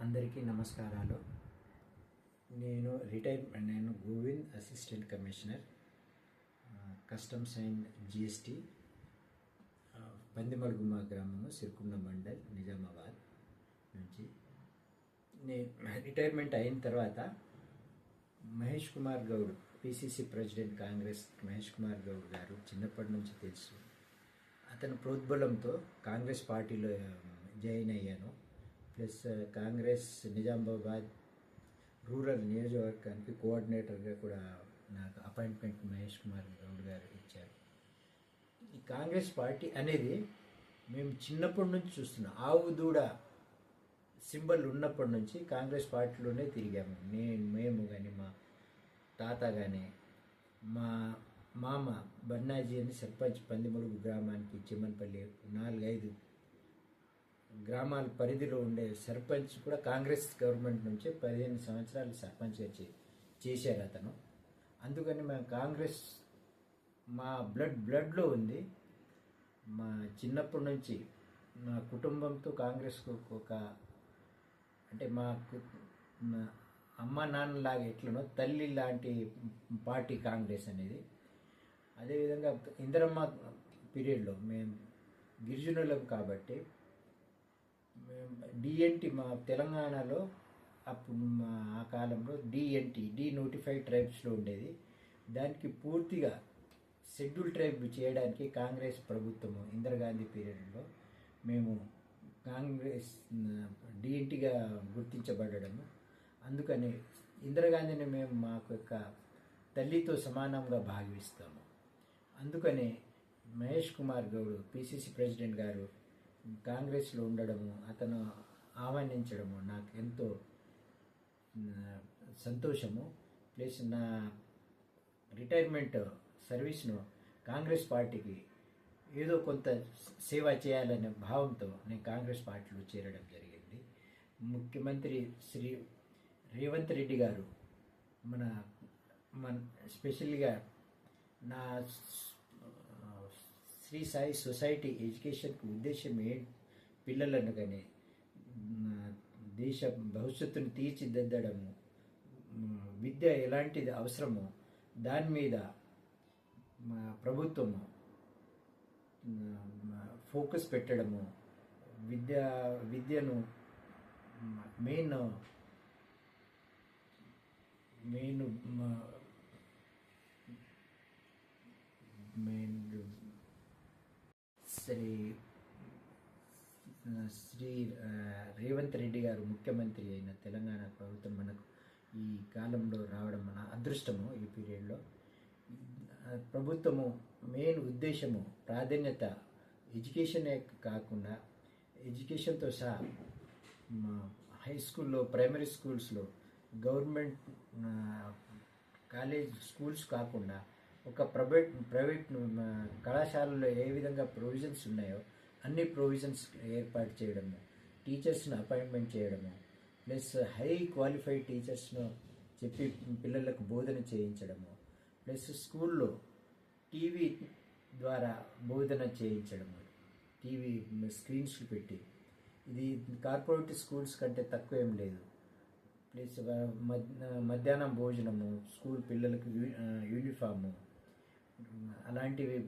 అందరికీ నమస్కారాలు. నేను రిటైర్ నేను Govind assistant commissioner customs and GST ఆ, పందిమడుగుమ గ్రామము సిరికొండ మండల్ నిజామాబాద్ నుంచి. నేను రిటైర్మెంట్ అయిన తర్వాత మహేష్ కుమార్ గౌడ్ పిసిసి ప్రెసిడెంట్ కాంగ్రెస్ మహేష్ కుమార్ గౌడ్ గారు చిన్నప్పటి నుంచి తెలుసు. అతని ప్రోద్బలంతో కాంగ్రెస్ పార్టీలో జాయిన్ అయ్యాను. ప్లస్ కాంగ్రెస్ నిజామాబాద్ రూరల్ నియోజకవర్గానికి కోఆర్డినేటర్గా కూడా నాకు అపాయింట్మెంట్ మహేష్ కుమార్ గౌడ్ గారు ఇచ్చారు. ఈ కాంగ్రెస్ పార్టీ అనేది మేము చిన్నప్పటి నుంచి చూస్తున్నాం. ఆవు దూడ సింబల్ ఉన్నప్పటి నుంచి కాంగ్రెస్ పార్టీలోనే తిరిగాము. నేను మేము కానీ మా తాత కానీ మా మామ బన్నాజీ అని సర్పంచ్ పందిమడుగు గ్రామానికి చిమ్మన్పల్లి నాలుగైదు గ్రామాల పరిధిలో ఉండే సర్పంచ్ కూడా కాంగ్రెస్ గవర్నమెంట్ నుంచి పదిహేను సంవత్సరాలు సర్పంచ్గా చే చేశారు అతను. అందుకని మేము కాంగ్రెస్ మా బ్లడ్ బ్లడ్లో ఉంది. మా చిన్నప్పటి నుంచి మా కుటుంబంతో కాంగ్రెస్కు ఒక అంటే మా అమ్మ నాన్నలాగా ఎట్లనో తల్లి లాంటి పార్టీ కాంగ్రెస్ అనేది. అదేవిధంగా ఇందిరమ్మ పీరియడ్లో మేము గిరిజనులం కాబట్టి డిఎన్టీ మా తెలంగాణలో అప్పుడు మా ఆ కాలంలో డిఎన్టీ డి నోటిఫైడ్ ట్రైబ్స్లో ఉండేది. దానికి పూర్తిగా షెడ్యూల్ ట్రైబ్ చేయడానికి కాంగ్రెస్ ప్రభుత్వము ఇందిరాగాంధీ పీరియడ్లో మేము కాంగ్రెస్ డిఎన్టీగా గుర్తించబడము అందుకని ఇందిరాగాంధీని మేము మాకు యొక్క తల్లితో సమానంగా భావిస్తాము అందుకనే మహేష్ కుమార్ గౌడ్ పిసిసి ప్రెసిడెంట్ గారు కాంగ్రెస్లో ఉండడము అతను ఆహ్వానించడము నాకు ఎంతో సంతోషము. ప్లస్ నా రిటైర్మెంట్ సర్వీస్ను కాంగ్రెస్ పార్టీకి ఏదో కొంత సేవ చేయాలనే భావంతో నేను కాంగ్రెస్ పార్టీలో చేరడం జరిగింది. ముఖ్యమంత్రి శ్రీ రేవంత్ రెడ్డి గారు మన మన స్పెషల్గా నా శ్రీ సాయి సొసైటీ ఎడ్యుకేషన్కి ఉద్దేశం ఏ పిల్లలను కానీ దేశ భవిష్యత్తును తీర్చిదిద్దడము విద్య ఎలాంటిది అవసరమో దాని మీద మా ప్రభుత్వము ఫోకస్ పెట్టడము విద్య విద్యను main main main Shri Shri Revanth Reddy గారు ముఖ్యమంత్రి అయిన తెలంగాణ ప్రభుత్వం మనకు ఈ కాలంలో రావడం మన అదృష్టము ఈ పీరియడ్లో. ప్రభుత్వము మెయిన్ ఉద్దేశము ప్రాధాన్యత ఎడ్యుకేషనే కాకుండా ఎడ్యుకేషన్తో సహా హై స్కూల్లో ప్రైమరీ స్కూల్స్లో గవర్నమెంట్ కాలేజ్ స్కూల్స్ కాకుండా ఒక ప్రైవేట్ ప్రైవేట్ కళాశాలలో ఏ విధంగా ప్రొవిజన్స్ ఉన్నాయో అన్ని ప్రొవిజన్స్ ఏర్పాటు చేయడము టీచర్స్ను అపాయింట్మెంట్ చేయడము ప్లస్ హై క్వాలిఫైడ్ టీచర్స్ను చెప్పి పిల్లలకు బోధన చేయించడము ప్లస్ స్కూల్లో టీవీ ద్వారా బోధన చేయించడము టీవీ స్క్రీన్స్ పెట్టి. ఇది కార్పొరేట్ స్కూల్స్ కంటే తక్కువ ఏం లేదు. ప్లస్ మధ్యాహ్నం భోజనము స్కూల్ పిల్లలకు యూనిఫాము అలాంటివి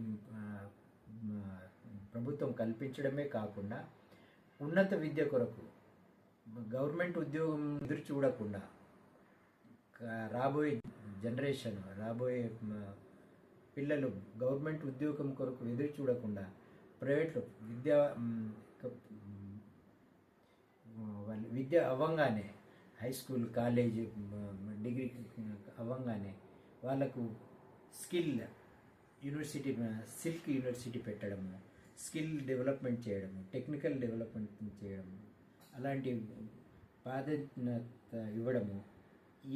ప్రభుత్వం కల్పించడమే కాకుండా ఉన్నత విద్య కొరకు గవర్నమెంట్ ఉద్యోగం ఎదురు చూడకుండా రాబోయే జనరేషన్ రాబోయే పిల్లలు గవర్నమెంట్ ఉద్యోగం కొరకు ఎదురు చూడకుండా ప్రైవేట్లు విద్య వాళ్ళు విద్య అవ్వంగానే హై స్కూల్ కాలేజ్ డిగ్రీ అవ్వంగానే వాళ్ళకు స్కిల్ యూనివర్సిటీ సిల్క్ యూనివర్సిటీ పెట్టడము స్కిల్ డెవలప్మెంట్ చేయడము టెక్నికల్ డెవలప్మెంట్ చేయడము అలాంటి ప్రాధాన్యత ఇవ్వడము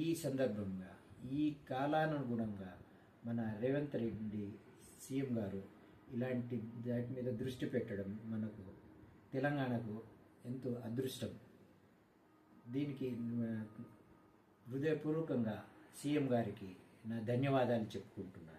ఈ సందర్భంగా ఈ కాలానుగుణంగా మన రేవంత్ రెడ్డి సీఎం గారు ఇలాంటి దాటి మీద దృష్టి పెట్టడం మనకు తెలంగాణకు ఎంతో అదృష్టం. దీనికి హృదయపూర్వకంగా సీఎం గారికి నా ధన్యవాదాలు చెప్పుకుంటున్నాను.